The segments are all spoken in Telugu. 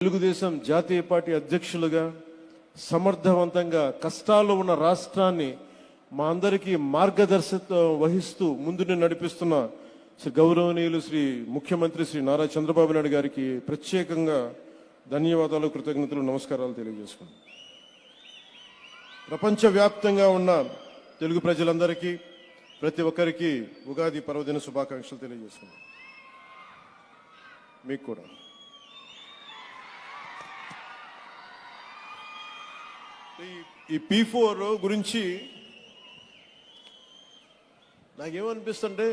తెలుగుదేశం జాతీయ పార్టీ అధ్యక్షులుగా సమర్థవంతంగా కష్టాల్లో ఉన్న రాష్ట్రాన్ని మా అందరికీ మార్గదర్శకత్వం వహిస్తూ ముందుని నడిపిస్తున్న శ్రీ గౌరవనీయులు శ్రీ ముఖ్యమంత్రి శ్రీ నారా చంద్రబాబు నాయుడు గారికి ప్రత్యేకంగా ధన్యవాదాలు కృతజ్ఞతలు నమస్కారాలు తెలియజేసుకున్నాను ప్రపంచవ్యాప్తంగా ఉన్న తెలుగు ప్రజలందరికీ ప్రతి ఒక్కరికి ఉగాది పర్వదిన శుభాకాంక్షలు తెలియజేస్తున్నాను మీకు కూడా. ఈ- ఈ పీ ఫోర్ గురించి నాకేమనిపిస్తుంటే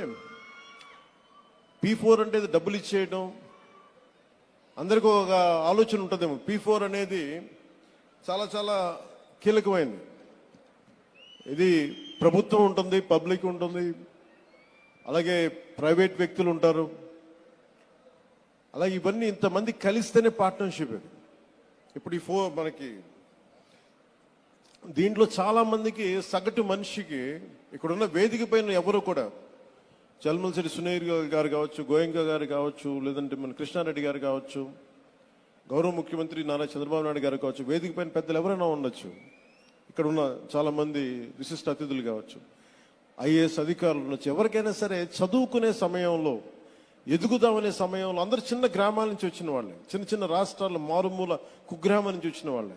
పీ ఫోర్ అంటే డబ్బులు ఇచ్చేయడం అందరికీ ఒక ఆలోచన ఉంటుందేమో. పీ ఫోర్ అనేది చాలా చాలా కీలకమైనది ఇది ప్రభుత్వం ఉంటుంది పబ్లిక్ ఉంటుంది అలాగే ప్రైవేట్ వ్యక్తులు ఉంటారు. అలాగే ఇవన్నీ ఇంతమంది కలిస్తేనే పార్ట్నర్షిప్ ఇప్పుడు ఈ ఫో మనకి దీంట్లో చాలా మందికి సగటు మనిషికి ఇక్కడున్న వేదిక పైన ఎవరు కూడా చల్మల్సిరి సునీర్ గారు కావచ్చు గోయంక గారు కావచ్చు లేదంటే మన కృష్ణారెడ్డి గారు కావచ్చు గౌరవ ముఖ్యమంత్రి నారా చంద్రబాబు నాయుడు గారు కావచ్చు వేదిక పైన పెద్దలు ఎవరైనా ఉండొచ్చు. ఇక్కడ ఉన్న చాలా మంది విశిష్ట అతిథులు కావచ్చు. ఐఏఎస్ అధికారులు ఉండొచ్చు. ఎవరికైనా సరే చదువుకునే సమయంలో ఎదుగుదామనే సమయంలో అందరు చిన్న గ్రామాల నుంచి వచ్చిన వాళ్ళే. చిన్న చిన్న రాష్ట్రాల మారుమూల కుగ్రామం నుంచి వచ్చిన వాళ్ళే.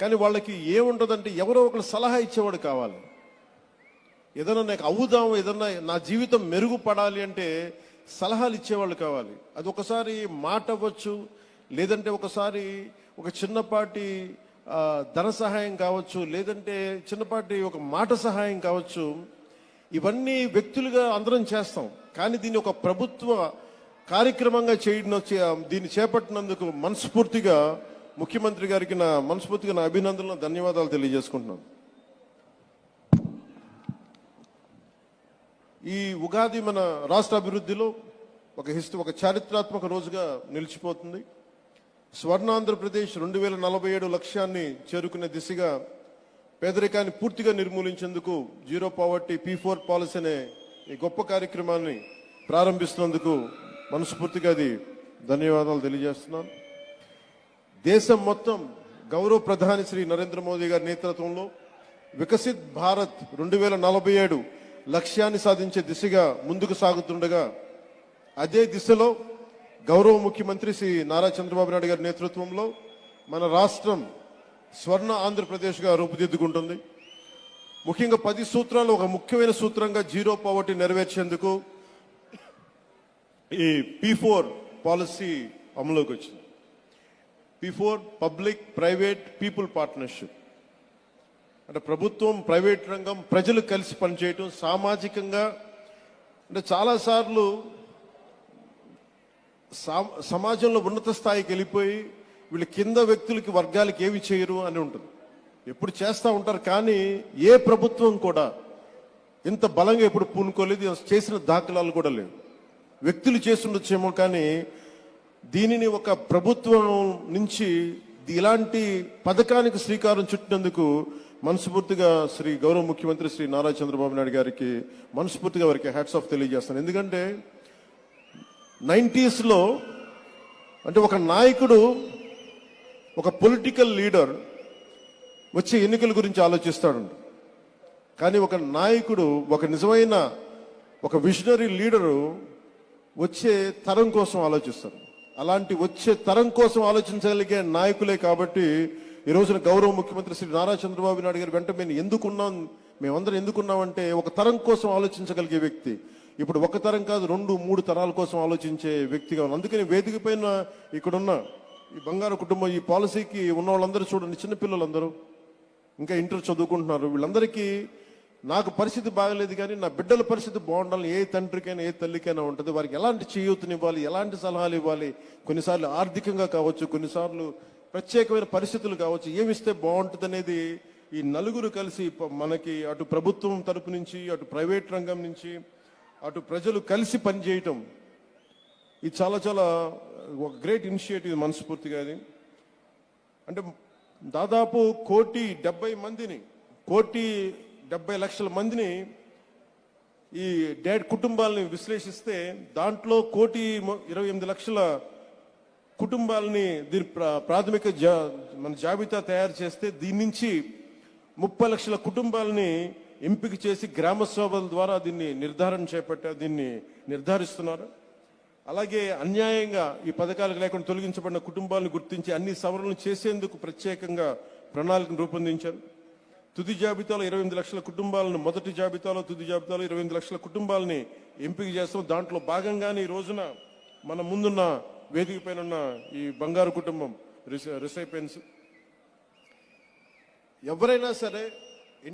కానీ వాళ్ళకి ఏముండదంటే ఎవరో ఒకరు సలహా ఇచ్చేవాడు కావాలి. ఏదైనా నాకు అవుదాం ఏదన్నా నా జీవితం మెరుగుపడాలి అంటే సలహాలు ఇచ్చేవాళ్ళు కావాలి. అది ఒకసారి మాట అవ్వచ్చు లేదంటే ఒకసారి ఒక చిన్నపాటి ధన సహాయం కావచ్చు లేదంటే చిన్నపాటి ఒక మాట సహాయం కావచ్చు. ఇవన్నీ వ్యక్తులుగా అందరం చేస్తాం. కానీ దీన్ని ఒక ప్రభుత్వ కార్యక్రమంగా చేయడం దీన్ని చేపట్టినందుకు మనస్ఫూర్తిగా ముఖ్యమంత్రి గారికి నా మనస్ఫూర్తిగా నా అభినందనలు ధన్యవాదాలు తెలియజేసుకుంటున్నాను. ఈ ఉగాది మన రాష్ట్ర అభివృద్ధిలో ఒక హిస్టరీ ఒక చారిత్రాత్మక రోజుగా నిలిచిపోతుంది. స్వర్ణాంధ్రప్రదేశ్ రెండు వేల నలభై ఏడు లక్ష్యాన్ని చేరుకునే దిశగా పేదరికాన్ని పూర్తిగా నిర్మూలించేందుకు zero poverty P four policy అనే ఈ గొప్ప కార్యక్రమాన్ని ప్రారంభిస్తున్నందుకు మనస్ఫూర్తిగా అది ధన్యవాదాలు తెలియజేస్తున్నాను. దేశం మొత్తం గౌరవ ప్రధాని శ్రీ నరేంద్ర మోదీ గారి నేతృత్వంలో వికసిత్ భారత్ రెండు వేల నలభై ఏడు లక్ష్యాన్ని సాధించే దిశగా ముందుకు సాగుతుండగా అదే దిశలో గౌరవ ముఖ్యమంత్రి శ్రీ నారా చంద్రబాబు నాయుడు గారి నేతృత్వంలో మన రాష్ట్రం స్వర్ణ ఆంధ్రప్రదేశ్గా రూపుదిద్దుకుంటుంది. ముఖ్యంగా పది సూత్రాలు ఒక ముఖ్యమైన సూత్రంగా జీరో పావర్టీ నెరవేర్చేందుకు ఈ పీ ఫోర్ పాలసీ అమలులోకి వచ్చింది. P four public private people partnership అంటే ప్రభుత్వం ప్రైవేట్ రంగం ప్రజలు కలిసి పనిచేయటం సామాజికంగా అంటే చాలాసార్లు సా- సమాజంలో ఉన్నత స్థాయికి వెళ్ళిపోయి వీళ్ళు కింద వ్యక్తులకి వర్గాలకి ఏమి చేయరు అని ఉంటుంది. ఎప్పుడు చేస్తూ ఉంటారు కానీ ఏ ప్రభుత్వం కూడా ఇంత బలంగా ఎప్పుడు పూనుకోలేదు చేసిన దాఖలాలు కూడా లేవు. వ్యక్తులు చేస్తుండొచ్చేమో కానీ దీనిని ఒక ప్రభుత్వం నుంచి ఇలాంటి పథకానికి శ్రీకారం చుట్టినందుకు మనస్ఫూర్తిగా శ్రీ గౌరవ ముఖ్యమంత్రి శ్రీ నారా చంద్రబాబు నాయుడు గారికి మనస్ఫూర్తిగా వారికి హ్యాట్స్ ఆఫ్ తెలియజేస్తాను. ఎందుకంటే నైంటీస్లో అంటే ఒక నాయకుడు ఒక పొలిటికల్ లీడర్ వచ్చే ఎన్నికల గురించి ఆలోచిస్తాడు కానీ ఒక నాయకుడు ఒక నిజమైన ఒక విజనరీ లీడరు వచ్చే తరం కోసం ఆలోచిస్తాడు. అలాంటి వచ్చే తరం కోసం ఆలోచించగలిగే నాయకులే కాబట్టి ఈ రోజున గౌరవ ముఖ్యమంత్రి శ్రీ నారా చంద్రబాబు నాయుడు గారు వెంట మేము ఎందుకున్నాం? మేమందరం ఎందుకున్నామంటే ఒక తరం కోసం ఆలోచించగలిగే వ్యక్తి. ఇప్పుడు ఒక తరం కాదు రెండు మూడు తరాల కోసం ఆలోచించే వ్యక్తిగా ఉన్నాం. అందుకని వేదిక పైన ఇక్కడున్న ఈ బంగారు కుటుంబం ఈ పాలసీకి ఉన్న వాళ్ళందరూ చూడండి చిన్నపిల్లలందరూ. ఇంకా ఇంటర్ చదువుకుంటున్నారు. వీళ్ళందరికీ నాకు పరిస్థితి బాగలేదు కానీ నా బిడ్డల పరిస్థితి బాగుండాలని ఏ తండ్రికైనా ఏ తల్లికైనా ఉంటుంది. వారికి ఎలాంటి చేయూతనివ్వాలి ఎలాంటి సలహాలు ఇవ్వాలి? కొన్నిసార్లు ఆర్థికంగా కావచ్చు కొన్నిసార్లు ప్రత్యేకమైన పరిస్థితులు కావచ్చు. ఏమిస్తే బాగుంటుంది అనేది ఈ నలుగురు కలిసి మనకి అటు ప్రభుత్వం తరపు నుంచి అటు ప్రైవేట్ రంగం నుంచి అటు ప్రజలు కలిసి పనిచేయటం. ఇది చాలా చాలా ఒక గ్రేట్ ఇనిషియేటివ్ మనస్ఫూర్తిగా అది. అంటే దాదాపు కోటి డెబ్బై మందిని కోటి డెబ్బై లక్షల మందిని ఈ డాడ్ కుటుంబాలని విశ్లేషిస్తే దాంట్లో కోటి ఇరవై ఎనిమిది లక్షల కుటుంబాలని దీని ప్రా- ప్రాథమిక జా మన జాబితా తయారు చేస్తే దీని నుంచి ముప్పై లక్షల కుటుంబాలని ఎంపిక చేసి గ్రామ సభల ద్వారా దీన్ని నిర్ధారణ చేపట్టారు దీన్ని నిర్ధారిస్తున్నారు. అలాగే అన్యాయంగా ఈ పథకాలకు లేకుండా తొలగించబడిన కుటుంబాలను గుర్తించి అన్ని సవరణలు చేసేందుకు ప్రత్యేకంగా ప్రణాళికను రూపొందించారు. తుది జాబితాలో ఇరవై ఎనిమిది లక్షల కుటుంబాలను మొదటి జాబితాలో తుది జాబితాలో ఇరవై ఎనిమిది లక్షల కుటుంబాలని ఎంపిక చేస్తాం. దాంట్లో భాగంగానే ఈ రోజున మన ముందున్న వేదిక పైన ఉన్న ఈ బంగారు కుటుంబం రిసైపెన్స్. ఎవరైనా సరే